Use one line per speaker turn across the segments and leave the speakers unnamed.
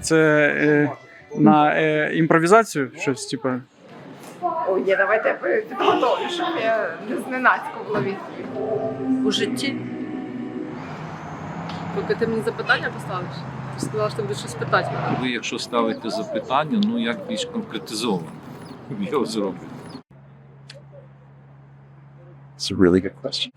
Це е, на е, імпровізацію щось, типу.
Ой, ні, давайте я підготовлю, щоб я не зненацька була відповідь.
у житті. Поки ти мені запитання поставиш, ти сказала, що ти будеш щось питати мене.
Ви, якщо ставите запитання, ну як більш конкретизовано, я його зроблю.
It's a really good question.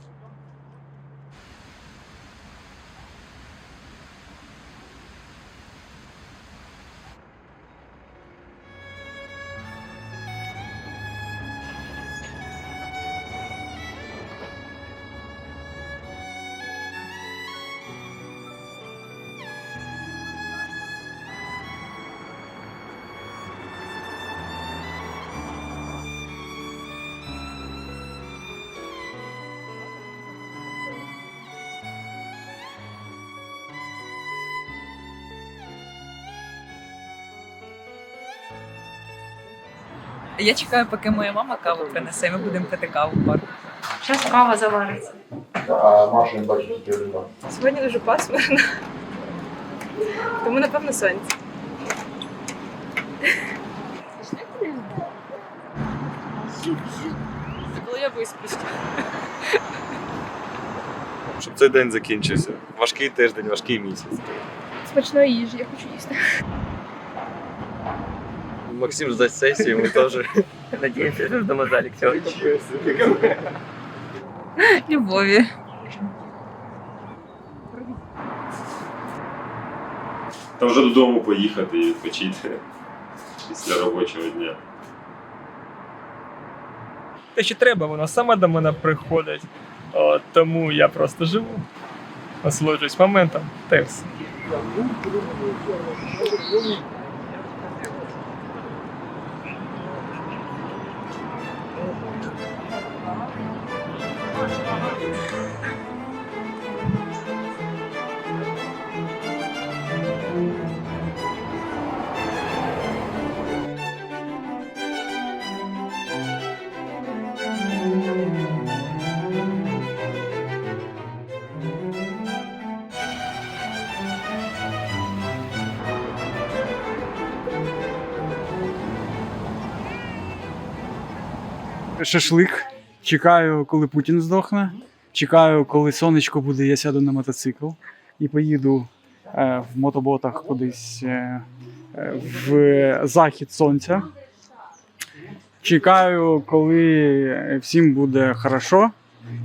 Я чекаю, поки моя мама каву принесе, і ми будемо пити каву в парку.
Зараз кава завариться.
А Маша не бачить тільки.
Сьогодні дуже пасмурно. Тому, напевно, сонце.
Це коли я висплюсь.
щоб цей день закінчився. Важкий тиждень, важкий місяць.
Смачної їжі, я хочу їсти.
Максим ждать сесії, ми теж надіємося, що ждемо залік сьогодні.
Любові.
Та вже додому поїхати і відпочити після робочого дня.
те, що треба, вона сама до мене приходить. От, тому я просто живу, насолоджуюсь моментом, та й все.
Шашлик. Чекаю, коли Путін здохне. Чекаю, коли сонечко буде, я сяду на мотоцикл і поїду е, в мотоботах кудись е, е, в захід сонця. Чекаю, коли всім буде хорошо,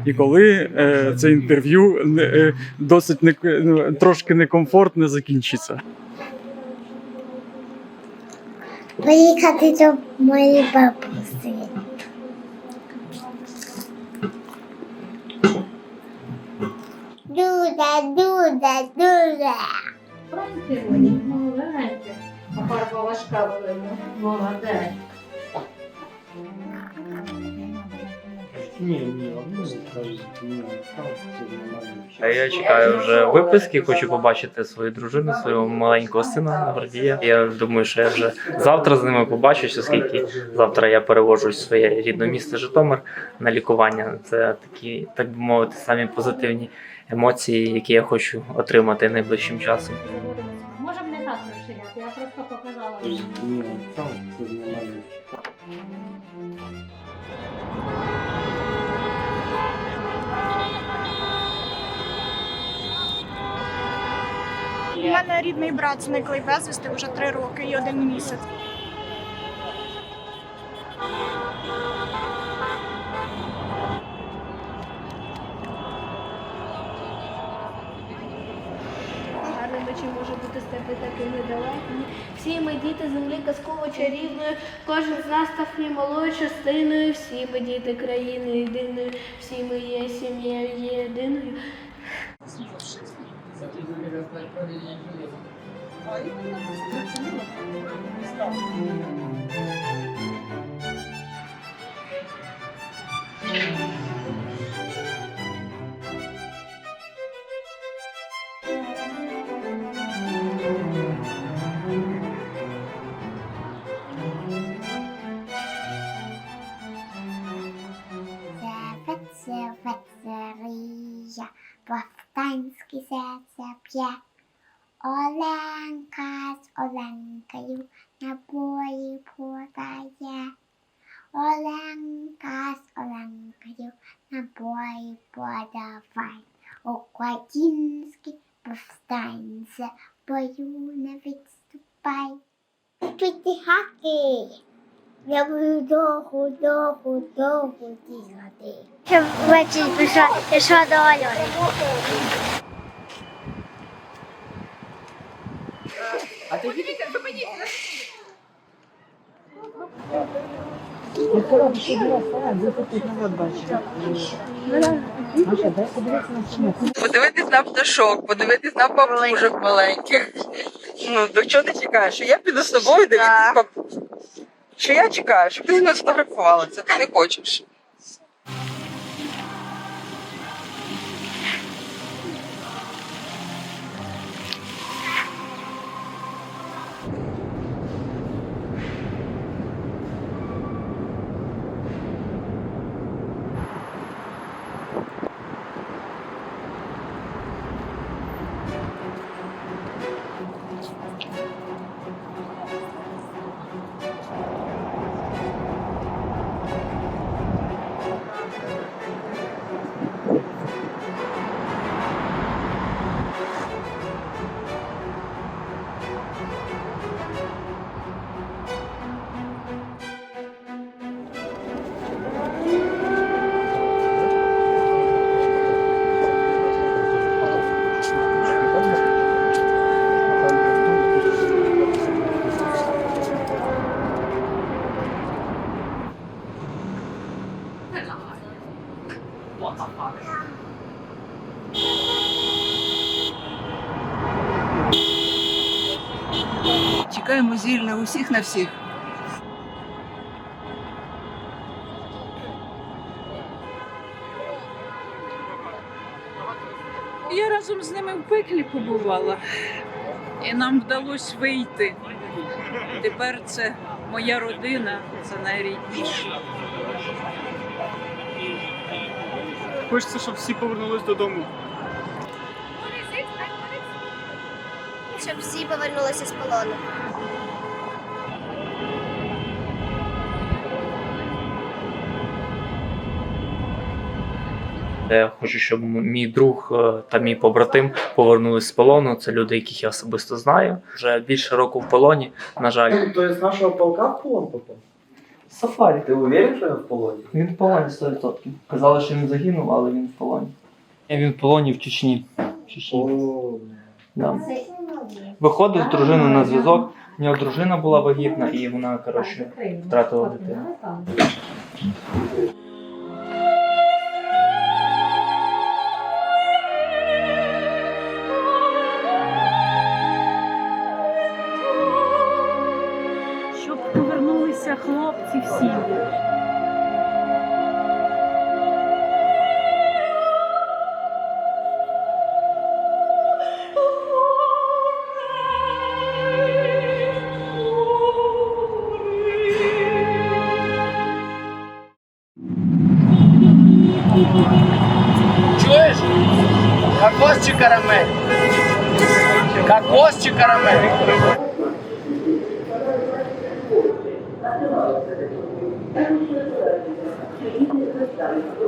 і коли е, це інтерв'ю не- е, досить не, ну, трошки некомфортне закінчиться.
Поїхати до моєї бабусі. Дуже, дуже, дуже.
Молодець. А фарба важка велика. Молодець.
А я чекаю вже виписки, хочу побачити свою дружину, свого маленького сина Гордія. Я думаю, що я вже завтра з ними побачусь, оскільки завтра я переводжусь в своє рідне місто Житомир на лікування. Це такі, так би мовити, самі позитивні емоції, які я хочу отримати найближчим часом.
Може б не так розширяти, я просто показала.
У мене рідний брат зниклий безвісти вже три роки і один місяць.
Гарним чи може бути степи такими далекими. Всі ми діти землі казково чарівної, кожен з нас став і малою частиною, всі ми діти країни єдиної, всі ми є сім'єю єдиною.
Серце, п'є. Оленка з Оленкою набої подає. Оленка з Оленкою набої подавай. Українські повстанці бою не відступай. Піти хаки. Я буду довго, довго, довго дізнати. Щоб ввечері пішла, пішла до Альони.
Подивитись на пташок, подивитись на папужок маленьких. Ну, до чого ти чекаєш? Що я піду з собою дивитись? Що я чекаю, щоб ти не фотографувалася, ти не хочеш. Усіх на всіх.
Я разом з ними в пеклі побувала, і нам вдалося вийти. Тепер це моя родина, це найрідніше.
Хочеться, щоб всі повернулись додому.
Щоб всі повернулися з полону.
Я хочу, щоб мій друг е, та мій побратим повернулись з полону. Це люди, яких я особисто знаю. Вже більше року в полоні. На жаль,
То есть нашего полка в полон попал?
сафарі.
Ты уверен, что он в полоне?
Він в полоні 100%. Казали, що він загинув, але він в полоні. Він в полоні в Чечні. В Чечні. Да. Виходив з дружиною на зв'язок. У нього дружина була вагітна, і вона, коротше, втратила дитину.
Хлопці всі.
Hum.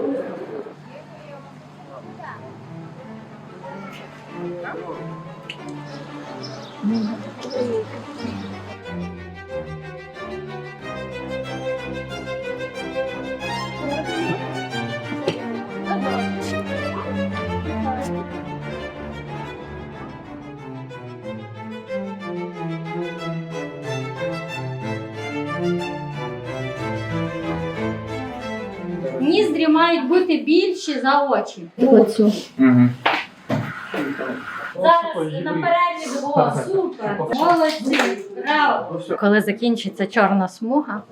За очі. Оцю.
Угу.
Зараз на перегляд. О, супер. Молодці. Браво.
Коли закінчиться чорна смуга,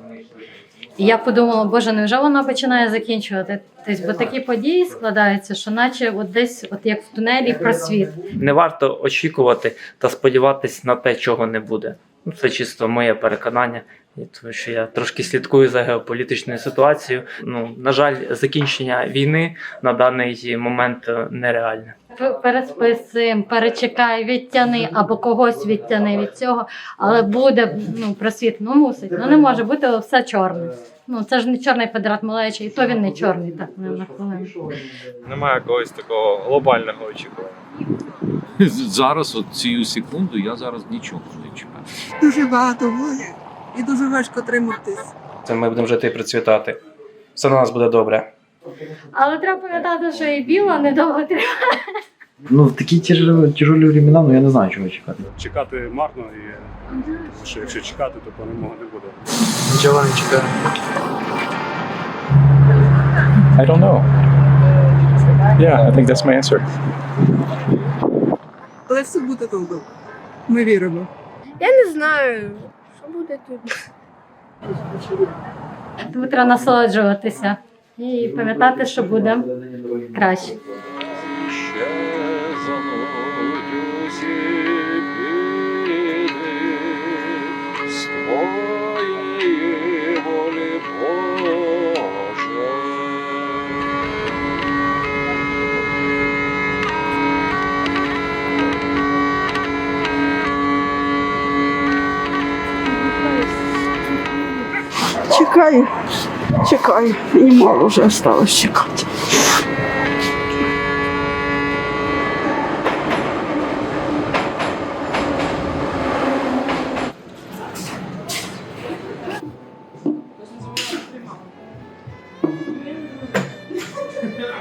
і я подумала, боже, невже вона починає закінчувати? Тобто, бо такі події складаються, що наче от десь, от як в тунелі, просвіт.
Не варто очікувати та сподіватись на те, чого не буде. Ну, Це чисто моє переконання, і тому що я трошки слідкую за геополітичною ситуацією. Ну, на жаль, закінчення війни на даний момент е, нереальне.
П- Переспи з цим, перечекай, відтяни або когось відтяни від цього, але буде ну, просвіт, ну мусить. Ну не може бути все чорне. Ну це ж не чорний квадрат малечий, і то він не чорний, так не на хвилину.
Немає якогось такого глобального очікування.
Зараз, от цю секунду, я зараз нічого не чекаю.
Дуже багато воля і дуже важко триматись.
Це ми будемо жити і процвітати. Все на нас буде добре.
Але треба пам'ятати, що і біла недовго триває.
Ну, в такі тяжелі, тяжелі времена, ну я не знаю, чого чекати.
Чекати марно, і що якщо чекати, то перемоги не буде.
Нічого не чекаю. I don't know. Yeah, I think that's my answer.
Але все буде добре. Ми віримо.
Я не знаю, буде тут.
Тому треба насолоджуватися і пам'ятати, що буде краще.
Чекаю, чекаю. І мало вже осталось чекати. Меру,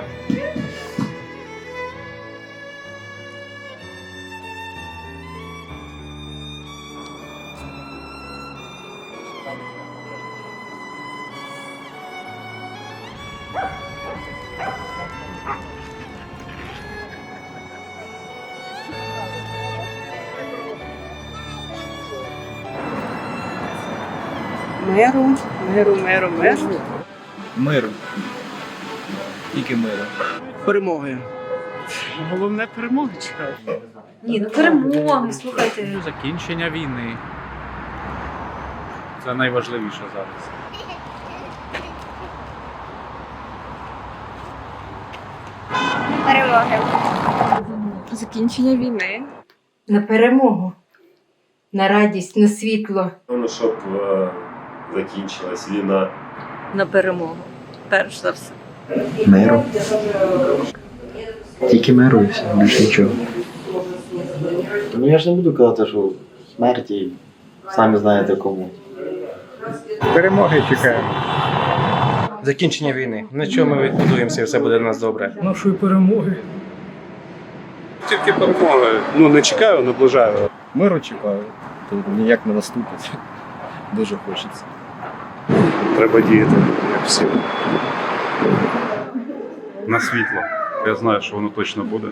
меру, меру, меру.
Миру. Миру. Тільки миру.
Перемоги.
Головне перемоги чекати.
Ні, ну перемоги, слухайте.
Закінчення війни. Це найважливіше зараз.
Перемоги.
Закінчення війни.
На перемогу, на радість, на світло.
Ну, щоб е, закінчилась війна.
На перемогу. Перш за все.
Миру. Тільки миру і все, більше нічого. Ну я ж не буду казати, що смерті самі знаєте кому.
Перемоги чекаємо.
Закінчення війни. На чому ми відбудуємося і все буде у нас добре.
Нашої перемоги. Тільки перемоги. Ну не чекаю, наближаю.
Миру чекаю. Ніяк не наступить. Дуже хочеться.
Треба діяти, як всі. На світло. Я знаю, що воно точно буде.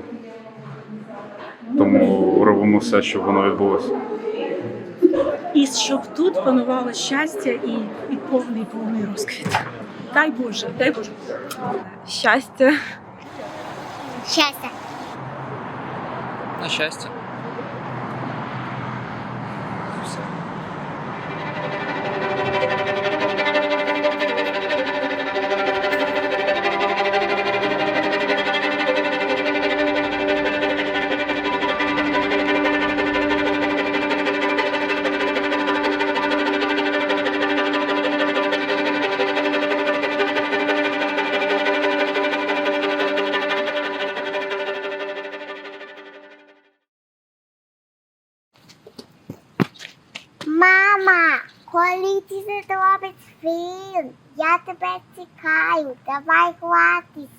Тому робимо все, щоб воно відбулося.
І щоб тут панувало щастя і, і повний повний розквіт. Дай Боже, дай Боже. Щастя.
Щастя.
На щастя.
อยู่จะไหว้ว่าติด